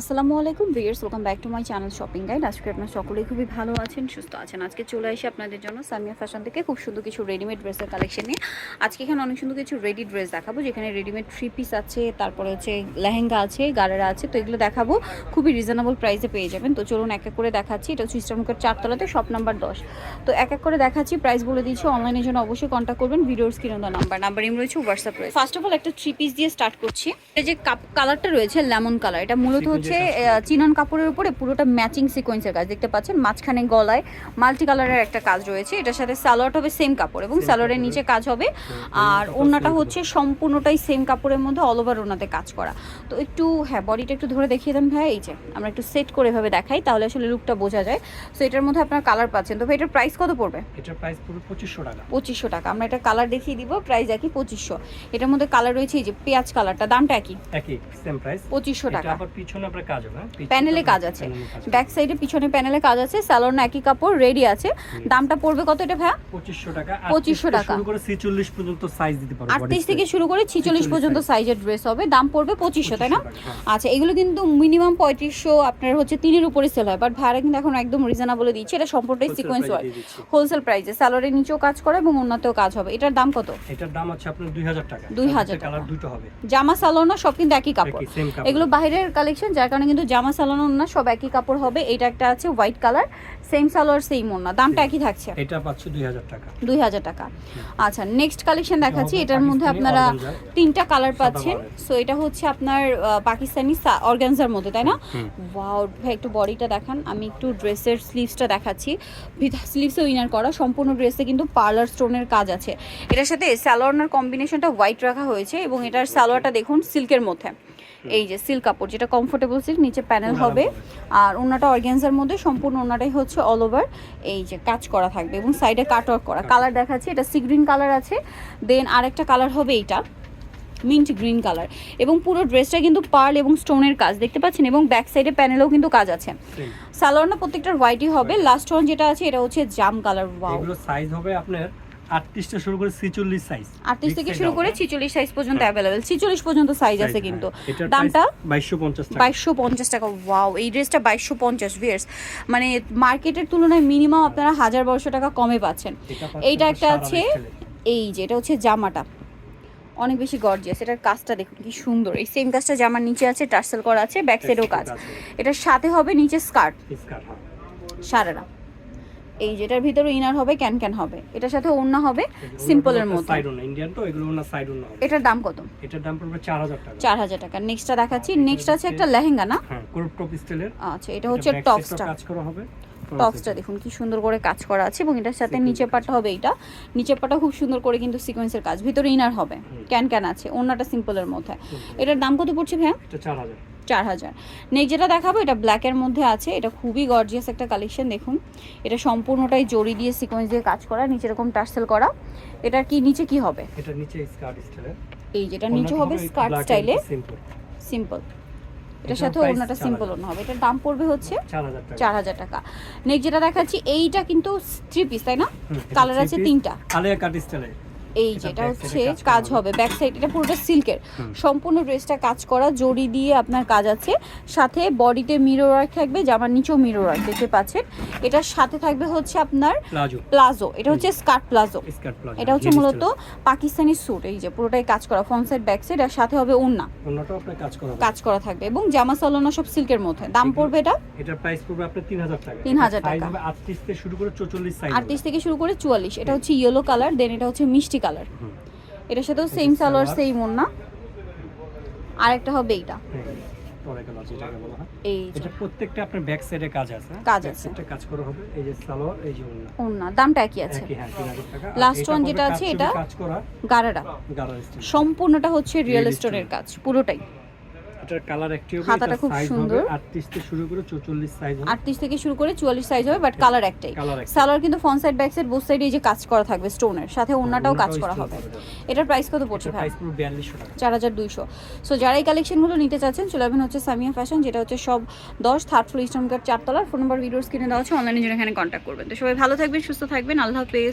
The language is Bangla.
আসসালামু আলাইকুম viewers welcome back to my channel shopping guide আজকে আপনার সকলেই খুবই ভালো আছেন, সুস্থ আছেন। আজকে চলে আসি আপনাদের জন্য সামিয়া ফ্যাশন থেকে খুব সুন্দর কিছু রেডিমেড ড্রেসের কালেকশন নিয়ে। আজকে এখানে অনেক সুন্দর কিছু রেডি ড্রেস দেখাবো, যেখানে রেডিমেড থ্রি পিস আছে, তারপরে হচ্ছে লেহেঙ্গা আছে গারেরা আছে, তো এগুলো দেখাবো। খুবই রিজনেবল প্রাইসে পেয়ে যাবেন। তো চলুন এক এক করে দেখাচ্ছি। এটা হচ্ছে ইস্টারমুখের চারতলাতে শপ নাম্বার দশ। তো এক এক করে দেখাচ্ছি প্রাইস বলে দিচ্ছি অনলাইনের জন্য অবশ্যই কন্ট্যাক্ট করবেন ভিডিওর স্ক্রিনে দেওয়া নাম্বার নাম্বার ইম রয়েছে হোয়াটসঅ্যাপ রয়েছে। ফার্স্ট অফ অল একটা থ্রি পিস দিয়ে স্টার্ট করছি। এটা যে কালারটা রয়েছে লেমন কালার এটা মূলত হচ্ছে চিনন কাপড়ের উপরে পুরোটা ম্যাচিং সিকোয়েন্সের কাজ দেখতে পাচ্ছেন। মাঝখানে গলায় মাল্টি কালারের একটা কাজ রয়েছে। এটার সাথে সালোয়ারটা হবে সেম কাপড় এবং সালোয়ারের নিচে কাজ হবে। আর ওড়নাটা হচ্ছে সম্পূর্ণটাই সেম কাপড়ের মধ্যে অল ওভার ওনাতে কাজ করা। তো একটু হ্যাঁ বডিটা একটু ধরে দেখিয়ে দেন ভাই। এই যে আমরা একটু সেট করে এভাবে দেখাই তাহলে আসলে লুকটা বোঝা যায়। সো এটার মধ্যে আপনার কালার পাচ্ছেন। তো ভাই এটার প্রাইস কত পড়বে? এটার প্রাইস পুরো পঁচিশশো টাকা। পঁচিশশো টাকা। আমরা এটা কালার দেখিয়ে দিব প্রাইস একই পঁচিশশো। এটার মধ্যে কালার রয়েছে এই যে পেঁয়াজ কালারটা দামটা একই? একই সেম প্রাইস পঁচিশশো টাকা। আবার পিছনে হ্যাঁ? প্যানেলে কাজ আছে। ব্যাক সাইডে পিছনে প্যানেলে কাজ আছে স্যালোন একই কাপড় রেডি আছে। দামটা পড়বে কত এটা ভাইয়া? পঁচিশশো টাকা। 2500 38 টাকা। শুরু করে ছিচল্লিশ পর্যন্ত সাইজ দিতে পারব আটত্রিশ থেকে শুরু করে ছিচল্লিশ 46 পর্যন্ত সাইজের ড্রেস হবে দাম পড়বে পঁচিশশো তাই না? হ্যাঁ। আচ্ছা এগুলো কিন্তু মিনিমাম পঁয়ত্রিশশো আপনার হচ্ছে তিনের উপরে সেল হয়। বাট ভাড়া কিন্তু এখন একদম রিজনেবল দিচ্ছে এটা সম্পূর্ণটাই সিকোয়েন্স ওয়ার্ক হোলসেল প্রাইসে স্যালোয়ারের নিচেও কাজ করে এবং অন্যতেও কাজ হবে। এটার দাম কত? এটার দাম আছে আপনার দুই হাজার টাকা। 2000 টাকা। কালার দুটো হবে। জামা সালোনা সব কিন্তু একই কাপড়। কাপড়। এগুলো বাইরের কালেকশন যার কারণে কিন্তু জামা সালোনা না সব একই কাপড় হবে। এটা একটা আছে white colour same salwar same ওড়না। দামটা একই থাকছে। এটা পাচ্ছে দুই হাজার টাকা। দুই হাজার টাকা। আচ্ছা নেক্সট কালেকশন দেখাচ্ছি। এটার মধ্যে আপনারা তিনটা কালার পাচ্ছেন। সো এটা হচ্ছে আপনার পাকিস্তানি অর্গানজার মধ্যে তাই না? ওয়াও ভাই একটু বডিটা দেখান। আমি একটু ড্রেসের স্লিভসটা দেখাচ্ছি। স্লিভসও ইনার করা। সম্পূর্ণ ড্রেসে কিন্তু পার্লার স্টোনের কাজ আছে। এটার সাথে স্যালোয়ারনার কম্বিনেশনটা হোয়াইট রাখা হয়েছে এবং এটার সালোয়ারটা দেখুন সিল্কের মধ্যে। এই যে সিল্ক কাপড় যেটা কমফোর্টেবল সিল্ক নিচে প্যানেল হবে। আর ওনাটা অর্গ্যানজার মধ্যে সম্পূর্ণ ওনাটাই হচ্ছে অল ওভার এই যে কাজ করা থাকবে এবং সাইডে কাট ওয়ার্ক করা। কালার দেখাচ্ছি এটা সি গ্রিন কালার আছে। দেন আরেকটা কালার হবে এইটা মিন্ট গ্রিন কালার এবং পুরো ড্রেসটা কিন্তু পার্ল এবং স্টোনের কাজ দেখতে পাচ্ছেন? এবং ব্যাক সাইডে প্যানেলেও কিন্তু কাজ আছে। সালোয়ারটা প্রত্যেকটা হোয়াইটই হবে। লাস্ট ওয়ান যেটা আছে এটা হচ্ছে জাম কালার ওয়াও এগুলো সাইজ হবে আপনার আটত্রিশটা শুরু করে ছিচল্লিশ সাইজ আটত্রিশ থেকে শুরু করে ছিচল্লিশ সাইজ পর্যন্ত অ্যাভেলেবেল ছিচল্লিশ পর্যন্ত সাইজ আছে কিন্তু। দামটা? বাইশশো পঞ্চাশ টাকা। বাইশশো পঞ্চাশ টাকা। ওয়াও এই ড্রেসটা বাইশশো পঞ্চাশ ভিয়ার্স মানে মার্কেটের তুলনায় মিনিমাম আপনারা হাজার বারোশো টাকা কমে পাচ্ছেন। এইটা একটা আছে এই যে এটা হচ্ছে জামাটা। অনেক বেশি গর্জিয়াস এটার কাজটা দেখুন কি সুন্দর। এই সেম কাজটা জামার নিচে আছে টার্সেল করা আছে ব্যাক সাইডেও কাজ। এটার সাথে হবে নিচে স্কার্ট স্কার্ট সারারা এই যেটার ভিতরে ইনার হবে ক্যান ক্যান হবে। এটার সাথে ওড়না হবে সিম্পলের মধ্যে side ওড়না, Indian তো এগুলো না সাইড ওড়না হবে। এটার দাম কত? এটার দাম পড়বে চার হাজার টাকা। চার হাজার টাকা। নেক্সটটা দেখাচ্ছি। নেক্সট আছে একটা লেহেঙ্গা না? হ্যাঁ ক্রপ টপ স্টাইলের আচ্ছা এটা হচ্ছে টপসটা কাজ করা হবে। টপসটা দেখুন কি সুন্দর করে কাজ করা আছে এবং এটার সাথে নিচে পাটা হবে এটা নিচে পাটা খুব সুন্দর করে কিন্তু সিকোয়েন্সের কাজ। ভিতরে ইনার হবে। ক্যান ক্যান আছে। ওড়নাটা সিম্পলের মধ্যে। এটার দাম কত পড়ছে ভাইয়া? এটা চার হাজার। চার হাজার। নেক্সট যেটা দেখাবো এটা ব্ল্যাকের মধ্যে আছে। এটা খুবই গর্জিয়াস একটা কালেকশন দেখুন। এটা সম্পূর্ণটাই জড়ি দিয়ে সিকোয়েন্স দিয়ে কাজ করা নিচে এরকম টার্সেল করা। এটা কি নিচে কি হবে? এটা নিচে স্কার্ট স্টাইলের এই যেটা নিচে হবে স্কার্ট স্টাইলে সিম্পল এটার এটার সাথে ওড়নাটা সিম্পল ওড়না হবে। এটার দাম পড়বে হচ্ছে চার হাজার টাকা। নেক্সট যেটা দেখাচ্ছি এইটা কিন্তু থ্রি পিস তাই না? কালার আছে তিনটা। আলিয়া কাট স্টাইলের এই এটা যেটা back হচ্ছে কাজ হবে। ব্যাক সাইড এটা পুরোটা সিল্কের সম্পূর্ণ ড্রেসটা কাজ করা জড়ি দিয়ে আপনার কাজ আছে। সাথে বডিতে মিরর ওয়ার্ক থাকবে জামার নিচেও মিরর ওয়ার্ক দেখতে পাচ্ছেন। এটার সাথে থাকবে হচ্ছে আপনার প্লাজো এটা হচ্ছে স্কার্ট প্লাজো এটা হচ্ছে মূলত পাকিস্তানি স্যুট এই যে পুরোটাই কাজ করা ফ্রন্ট সাইড ব্যাক সাইড আর সাথে হবে ওড়না। অন্যটাও আপনার কাজ করা কাজ করা থাকবে এবং জামা সালোনা সব সিল্কের মধ্যে। দাম পড়বে এটা? এটার প্রাইস পড়বে আপনার তিন হাজার টাকা। 3000 টাকা। হবে আটত্রিশ থেকে শুরু করে চৌচল্লিশ সাইজ আটত্রিশ থেকে শুরু করে চুয়াল্লিশ। এটা হচ্ছে ইয়েলো কালার দেন এটা হচ্ছে মিষ্টি কালার এটার সাথেও সেম সালোয়ার। সেম ওড়না। আরেকটা হবে এইটা। এই এটা প্রত্যেকটা আপনার ব্যাক সাইডে কাজ আছে কাজ আছে। side কাজ করা হবে এই যে সালোয়ার এই যে ওড়না। ওড়না দামটা একই আছে। লাস্ট হ্যাঁ আর যেটা আছে এটা ছবি কাজ করা গারারা। সম্পূর্ণটা হচ্ছে রিয়েল স্টোর স্টোনের কাজ পুরোটাই। এটার কালার একটি হবে হাতাটা খুব সুন্দর। আটত্রিশ থেকে শুরু করে চৌচল্লিশ সাইজ হবে। আটত্রিশ থেকে শুরু করে চুয়াল্লিশ সাইজ হবে বাট কালার একটাই। সালোয়ার কিন্তু front side back side both সাইডে এই যে কাজ করা থাকবে স্টোনের সাথে ওড়নাটাও কাজ করা হবে। এটার প্রাইস কত পড়ছে ভাই? প্রাইস পুরো বিয়াল্লিশশো টাকা। চার হাজার দুইশো। সো যারা এই কালেকশনগুলো নিতে চাচ্ছেন চলে যাবেন হচ্ছে সামিয়া ফ্যাশন যেটা হচ্ছে সব দশ থার্ড ফ্লোর ইস্টনকার চারতলার ফোন নাম্বার ভিডিওস কিনে দেওয়া হচ্ছে অনলাইনে জন্য এখানে কন্ট্যাক্ট করবেন। তো সবাই ভালো থাকবেন সুস্থ থাকবেন আল্লাহ হাফেজ।